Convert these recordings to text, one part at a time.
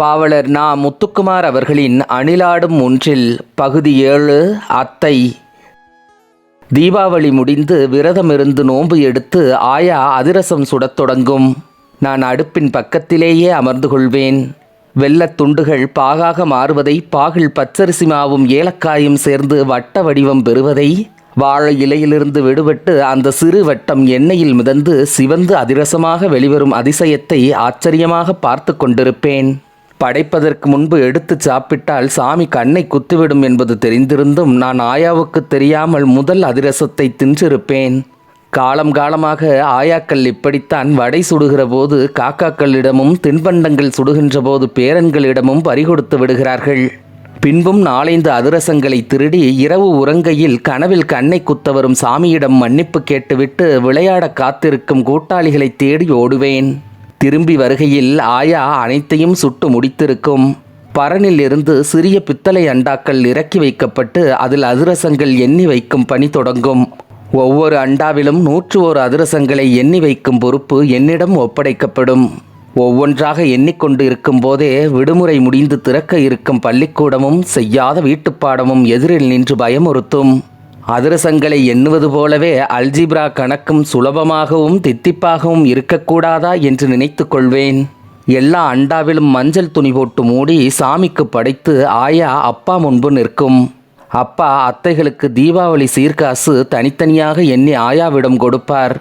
பாவலர் நா முத்துக்குமார் அவர்களின் அணிலாடும் ஒன்றில் பகுதி ஏழு அத்தை. தீபாவளி முடிந்து விரதமிருந்து நோன்பு எடுத்து ஆயா அதிரசம் சுடத் தொடங்கும். நான் அடுப்பின் பக்கத்திலேயே அமர்ந்து கொள்வேன். வெள்ளத் துண்டுகள் பாகாக மாறுவதை பாகில் பச்சரிசி மாவும் ஏலக்காயும் சேர்ந்து வட்ட வடிவம் பெறுவதை வாழை இலையிலிருந்து விடுபட்டு அந்த சிறு வட்டம் எண்ணெயில் மிதந்து சிவந்து அதிரசமாக வெளிவரும் அதிசயத்தை ஆச்சரியமாக பார்த்து கொண்டிருப்பேன். படைப்பதற்கு முன்பு எடுத்து சாப்பிட்டால் சாமி கண்ணை குத்துவிடும் என்பது தெரிந்திருந்தும் நான் ஆயாவுக்கு தெரியாமல் முதல் அதிரசத்தை தின்றிருப்பேன். காலம் காலமாக ஆயாக்கள் இப்படித்தான் வடை சுடுகிற போது காக்காக்களிடமும் தின்பண்டங்கள் சுடுகின்ற போது பேரன்களிடமும் பறிகொடுத்து விடுகிறார்கள். பின்பும் நாளைந்து அதிரசங்களை திருடி இரவு உறங்கையில் கனவில் கண்ணை குத்த வரும் சாமியிடம் மன்னிப்பு கேட்டுவிட்டு விளையாட காத்திருக்கும் கூட்டாளிகளை தேடி ஓடுவேன். திரும்பி வருகையில் ஆயா அனைத்தையும் சுட்டு முடித்திருக்கும். பரனில் இருந்து சிறிய பித்தளை அண்டாக்கள் இறக்கி வைக்கப்பட்டு அதில் அதிரசங்கள் எண்ணி வைக்கும் பணி தொடங்கும். ஒவ்வொரு அண்டாவிலும் நூற்று ஒரு அதிரசங்களை எண்ணி வைக்கும் பொறுப்பு என்னிடம் ஒப்படைக்கப்படும். ஒவ்வொன்றாக எண்ணிக்கொண்டு இருக்கும் போதே விடுமுறை முடிந்து திறக்க இருக்கும் பள்ளிக்கூடமும் செய்யாத வீட்டுப்பாடமும் எதிரில் நின்று பயமுறுத்தும். அதிரசங்களை எண்ணுவது போலவே அல்ஜிப்ரா கணக்கும் சுலபமாகவும் தித்திப்பாகவும் இருக்கக்கூடாதா என்று நினைத்து கொள்வேன். எல்லா அண்டாவிலும் மஞ்சள் துணி போட்டு மூடி சாமிக்கு படைத்து ஆயா அப்பா முன்பு நிற்கும். அப்பா அத்தைகளுக்கு தீபாவளி சீர்காசு தனித்தனியாக எண்ணி ஆயாவிடம் கொடுப்பார்.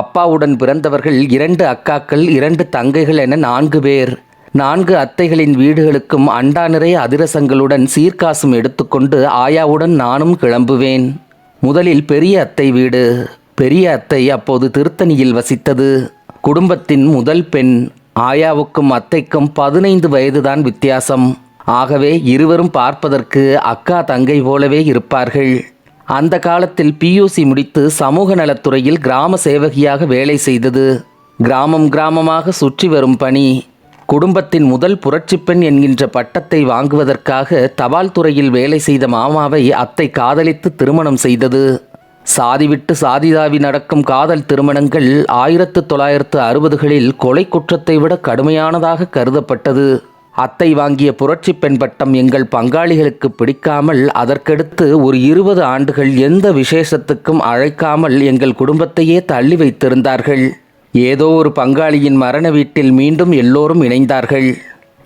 அப்பாவுடன் பிறந்தவர்கள் இரண்டு அக்காக்கள் இரண்டு தங்கைகள் என நான்கு பேர். நான்கு அத்தைகளின் வீடுகளுக்கும் அண்டா நிறைய அதிரசங்களுடன் சீர்காசும் எடுத்துக்கொண்டு ஆயாவுடன் நானும் கிளம்புவேன். முதலில் பெரிய அத்தை வீடு. பெரிய அத்தை அப்போது திருத்தணியில் வசித்தது. குடும்பத்தின் முதல் பெண். ஆயாவுக்கும் அத்தைக்கும் பதினைந்து வயதுதான் வித்தியாசம். ஆகவே இருவரும் பார்ப்பதற்கு அக்கா தங்கை போலவே இருப்பார்கள். அந்த காலத்தில் பியூசி முடித்து சமூக நலத்துறையில் கிராம சேவகியாக வேலை செய்தது. கிராமம் கிராமமாக சுற்றி வரும் பணி. குடும்பத்தின் முதல் புரட்சிப்பெண் என்கின்ற பட்டத்தை வாங்குவதற்காக தபால் துறையில் வேலை செய்த மாமாவை அத்தை காதலித்து திருமணம் செய்தது. சாதி விட்டு சாதிதாவி நடக்கும் காதல் திருமணங்கள் ஆயிரத்து தொள்ளாயிரத்து அறுபதுகளில் கொலை குற்றத்தை விட கடுமையானதாக கருதப்பட்டது. அத்தை வாங்கிய புரட்சி பெண் பட்டம் எங்கள் பங்காளிகளுக்கு பிடிக்காமல் அதற்கடுத்து ஒரு இருபது ஆண்டுகள் எந்த விசேஷத்துக்கும் அழைக்காமல் எங்கள் குடும்பத்தையே தள்ளி வைத்திருந்தார்கள். ஏதோ ஒரு பங்காளியின் மரண வீட்டில் மீண்டும் எல்லோரும் இணைந்தார்கள்.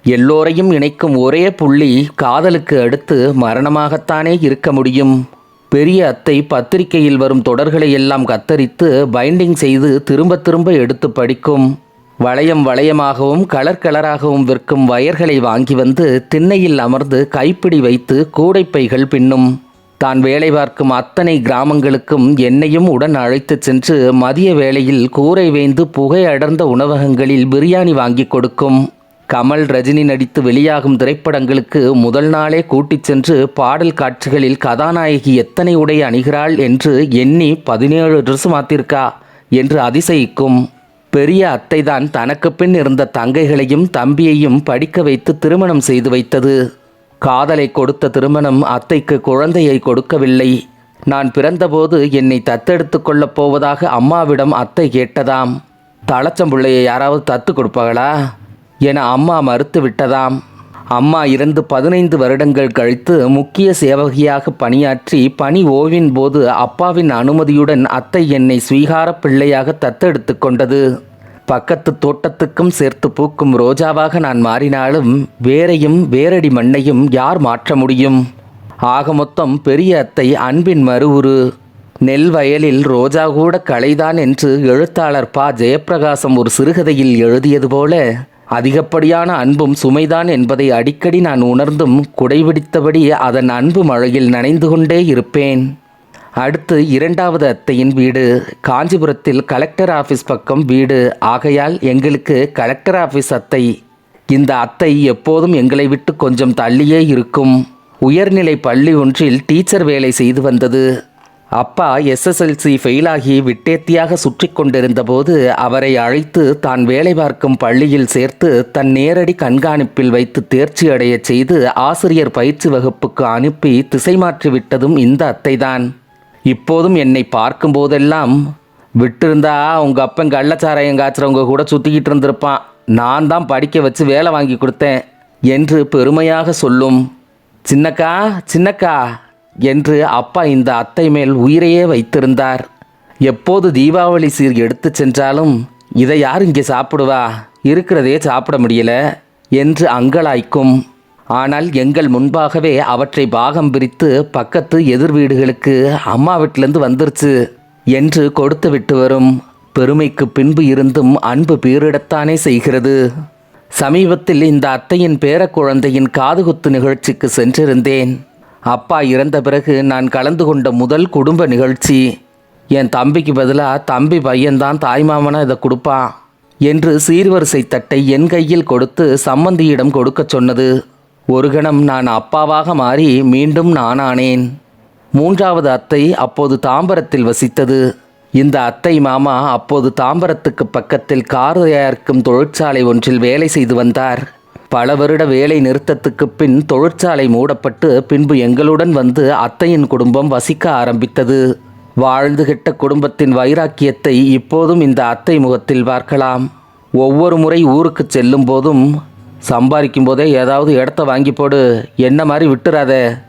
எல்லோரையும் இணைக்கும் ஒரே புள்ளி காதலுக்கு அடுத்து மரணமாகத்தானே இருக்க முடியும். பெரிய அத்தை பத்திரிகையில் வரும் தொடர்களை எல்லாம் கத்தரித்து பைண்டிங் செய்து திரும்ப திரும்ப எடுத்து படிக்கும். வளையம் வளையமாகவும் கலர் கலராகவும் விற்கும் வயர்களை வாங்கி வந்து திண்ணையில் அமர்ந்து கைப்பிடி வைத்து கூடைப்பைகள் பின்னும். தான் வேலை பார்க்கும் அத்தனை கிராமங்களுக்கும் என்னையும் உடன் அழைத்துச் சென்று மதிய வேளையில் கூரை வேந்து புகை அடர்ந்த உணவகங்களில் பிரியாணி வாங்கி கொடுக்கும். கமல் ரஜினி நடித்து வெளியாகும் திரைப்படங்களுக்கு முதல் நாளே கூட்டிச் சென்று பாடல் காட்சிகளில் கதாநாயகி எத்தனை உடை அணிகிறாள் என்று எண்ணி பதினேழு ட்ரெஸ் மாத்திருக்கா என்று அதிசயிக்கும். பெரிய அத்தைதான் தனக்கு பின் இருந்த தங்கைகளையும் தம்பியையும் படிக்க வைத்து திருமணம் செய்து வைத்தது. காதலை கொடுத்த திருமணம் அத்தைக்கு குழந்தையை கொடுக்கவில்லை. நான் பிறந்தபோது என்னை தத்தெடுத்து கொள்ளப் போவதாக அம்மாவிடம் அத்தை கேட்டதாம். தளச்சம்புள்ளையை யாராவது தத்து கொடுப்பாங்களா என அம்மா மறுத்து விட்டதாம். அம்மா இறந்து பதினைந்து வருடங்கள் கழித்து முக்கிய சேவகியாக பணியாற்றி பணி ஓவின் போது அப்பாவின் அனுமதியுடன் அத்தை என்னை ஸ்வீகார பிள்ளையாக தத்தெடுத்து கொண்டது. பக்கத்து தோட்டத்துக்கும் சேர்த்து பூக்கும் ரோஜாவாக நான் மாறினாலும் வேரையும் வேரடி மண்ணையும் யார் மாற்ற முடியும்? ஆக மொத்தம் பெரிய அத்தை அன்பின் மறுவுரு நெல் வயலில் ரோஜா கூட களைதான் என்று எழுத்தாளர் பா. ஜெயப்பிரகாசம் ஒரு சிறுகதையில் எழுதியது போல அதிகப்படியான அன்பும் சுமைதான் என்பதை அடிக்கடி நான் உணர்ந்தும் குடைபிடித்தபடி அதன் அன்பு மழையில் நனைந்து கொண்டே இருப்பேன். அடுத்து இரண்டாவது அத்தையின் வீடு. காஞ்சிபுரத்தில் கலெக்டர் ஆஃபீஸ் பக்கம் வீடு. ஆகையால் எங்களுக்கு கலெக்டர் ஆஃபீஸ் அத்தை. இந்த அத்தை எப்போதும் எங்களை விட்டு கொஞ்சம் தள்ளியே இருக்கும். உயர்நிலை பள்ளி ஒன்றில் டீச்சர் வேலை செய்து வந்தது. அப்பா எஸ்எஸ்எல்சி ஃபெயிலாகி விட்டேத்தியாக சுற்றி கொண்டிருந்தபோது அவரை அழைத்து தான் வேலை பார்க்கும் பள்ளியில் சேர்த்து தன் நேரடி கண்காணிப்பில் வைத்து தேர்ச்சி அடையச் செய்து ஆசிரியர் பயிற்சி வகுப்புக்கு அனுப்பி திசை மாற்றி விட்டதும் இந்த அத்தைதான். இப்போதும் என்னை பார்க்கும் போதெல்லாம் விட்டிருந்தா உங்கள் அப்பன் கள்ளச்சாராயம் காய்ச்சறவங்க கூட சுற்றிக்கிட்டு இருந்திருப்பான். நான் தான் படிக்க வச்சு வேலை வாங்கி கொடுத்தேன் என்று பெருமையாக சொல்லும். சின்னக்கா சின்னக்கா என்று அப்பா இந்த அத்தை மேல் உயிரையே வைத்திருந்தார். எப்போது தீபாவளி சீர் எடுத்து சென்றாலும் இதை யார் இங்கே சாப்பிடுவா? இருக்கிறதே சாப்பிட முடியல என்று அங்கலாய்க்கும். ஆனால் எங்கள் முன்பாகவே அவற்றை பாகம் பிரித்து பக்கத்து எதிர் வீடுகளுக்கு அம்மா வீட்டிலேருந்து வந்துருச்சு என்று கொடுத்து விட்டு வரும். பெருமைக்கு பின்பு இருந்தும் அன்பு பீரிடத்தானே செய்கிறது. சமீபத்தில் இந்த அத்தையின் பேரக்குழந்தையின் காதுகுத்து நிகழ்ச்சிக்கு சென்றிருந்தேன். அப்பா இறந்த பிறகு நான் கலந்து கொண்ட முதல் குடும்ப நிகழ்ச்சி. என் தம்பிக்கு பதிலாக தம்பி பையன்தான் தாய்மாமனா இதை கொடுப்பான் என்று சீர்வரிசை தட்டை என் கையில் கொடுத்து சம்மந்தியிடம் கொடுக்கச் சொன்னது. ஒரு கணம் நான் அப்பாவாக மாறி மீண்டும் நானானேன். மூன்றாவது அத்தை அப்போது தாம்பரத்தில் வசித்தது. இந்த அத்தை மாமா அப்போது தாம்பரத்துக்கு பக்கத்தில் கார் தயாரிக்கும் தொழிற்சாலை ஒன்றில் வேலை செய்து வந்தார். பல வருட வேலை நிறுத்தத்துக்கு பின் தொழிற்சாலை மூடப்பட்டு பின்பு எங்களுடன் வந்து அத்தையின் குடும்பம் வசிக்க ஆரம்பித்தது. வாழ்ந்துகிட்ட குடும்பத்தின் வைராக்கியத்தை இப்போதும் இந்த அத்தை முகத்தில் பார்க்கலாம். ஒவ்வொரு முறை ஊருக்கு செல்லும் போதும் சம்பாதிக்கும் போதே ஏதாவது இடத்த வாங்கி போடு என்ன மாதிரி விட்டுறாத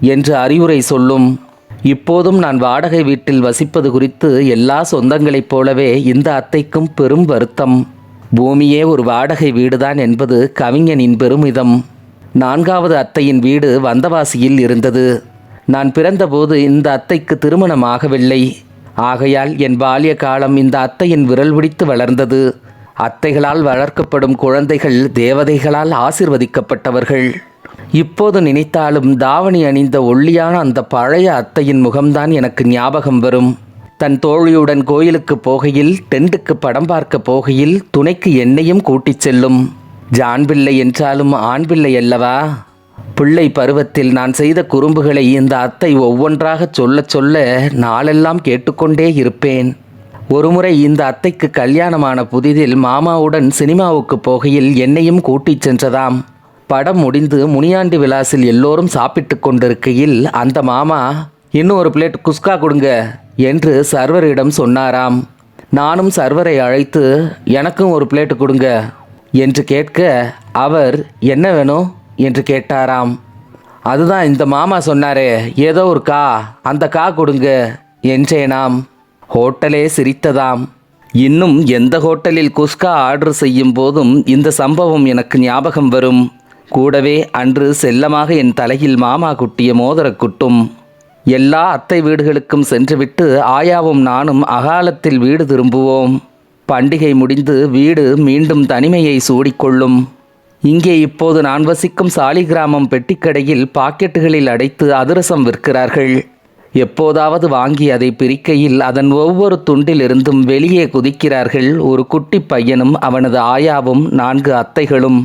என்று அறிவுரை சொல்லும். இப்போதும் நான் வாடகை வீட்டில் வசிப்பது குறித்து எல்லா சொந்தங்களைப் போலவே இந்த அத்தைக்கும் பெரும் வருத்தம். பூமியே ஒரு வாடகை வீடுதான் என்பது கவிஞனின் பெருமிதம். நான்காவது அத்தையின் வீடு வந்தவாசியில் இருந்தது. நான் பிறந்தபோது இந்த அத்தைக்கு திருமணம் ஆகவில்லை. ஆகையால் என் பால்ய காலம் இந்த அத்தையின் விரல் பிடித்து வளர்ந்தது. அத்தைகளால் வளர்க்கப்படும் குழந்தைகள் தேவதைகளால் ஆசிர்வதிக்கப்பட்டவர்கள். இப்போது நினைத்தாலும் தாவணி அணிந்த ஒல்லியான அந்த பழைய அத்தையின் முகம்தான் எனக்கு ஞாபகம் வரும். தன் தோழியுடன் கோயிலுக்கு போகையில் டெண்டுக்கு படம் பார்க்க போகையில் துணைக்கு என்னையும் கூட்டிச் செல்லும். ஜான் பிள்ளை என்றாலும் ஆண் பிள்ளை அல்லவா? பிள்ளை பருவத்தில் நான் செய்த குறும்புகளை இந்த அத்தை ஒவ்வொன்றாகச் சொல்லச் சொல்ல நாளெல்லாம் கேட்டுக்கொண்டே இருப்பேன். ஒருமுறை இந்த அத்தைக்கு கல்யாணமான புதிதில் மாமாவுடன் சினிமாவுக்கு போகையில் என்னையும் கூட்டிச் சென்றதாம். படம் முடிந்து முனியாண்டி விலாசில் எல்லோரும் சாப்பிட்டு கொண்டிருக்கையில் அந்த மாமா இன்னும் ஒரு பிளேட் குஸ்கா கொடுங்க என்று சர்வரிடம் சொன்னாராம். நானும் சர்வரை அழைத்து எனக்கும் ஒரு பிளேட் கொடுங்க என்று கேட்க அவர் என்ன வேணும்? என்று கேட்டாராம். அதுதான் இந்த மாமா சொன்னாரே ஏதோ ஒரு கா அந்த கா கொடுங்க என்றேனாம். ஹோட்டலே சிரித்ததாம். இன்னும் எந்த ஹோட்டலில் குஸ்கா ஆர்டர் செய்யும் போதும் இந்த சம்பவம் எனக்கு ஞாபகம் வரும். கூடவே அன்று செல்லமாக என் தலையில் மாமா குட்டிய மோதிரக் குட்டும். எல்லா அத்தை வீடுகளுக்கும் சென்றுவிட்டு ஆயாவும் நானும் அகாலத்தில் வீடு திரும்புவோம். பண்டிகை முடிந்து வீடு மீண்டும் தனிமையை சூடிக்கொள்ளும். இங்கே இப்போது நான் வசிக்கும் சாலிகிராமம் பெட்டிக்கடையில் பாக்கெட்டுகளில் அடைத்து அதிரசம் விற்கிறார்கள். எப்போதாவது வாங்கி அதை பிரிக்கையில் அதன் ஒவ்வொரு துண்டிலிருந்தும் வெளியே குதிக்கிறார்கள் ஒரு குட்டி பையனும் அவனது ஆயாவும் நான்கு அத்தைகளும்.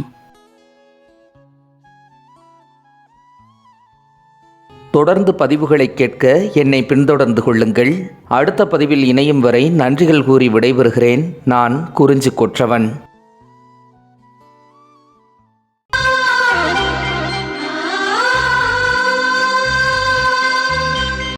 தொடர்ந்து பதிவுகளை கேட்க என்னை பின்தொடர்ந்து கொள்ளுங்கள். அடுத்த பதிவில் இணையும் வரை நன்றிகள் கூறி விடைபெறுகிறேன். நான் குறிஞ்சு கொற்றவன்.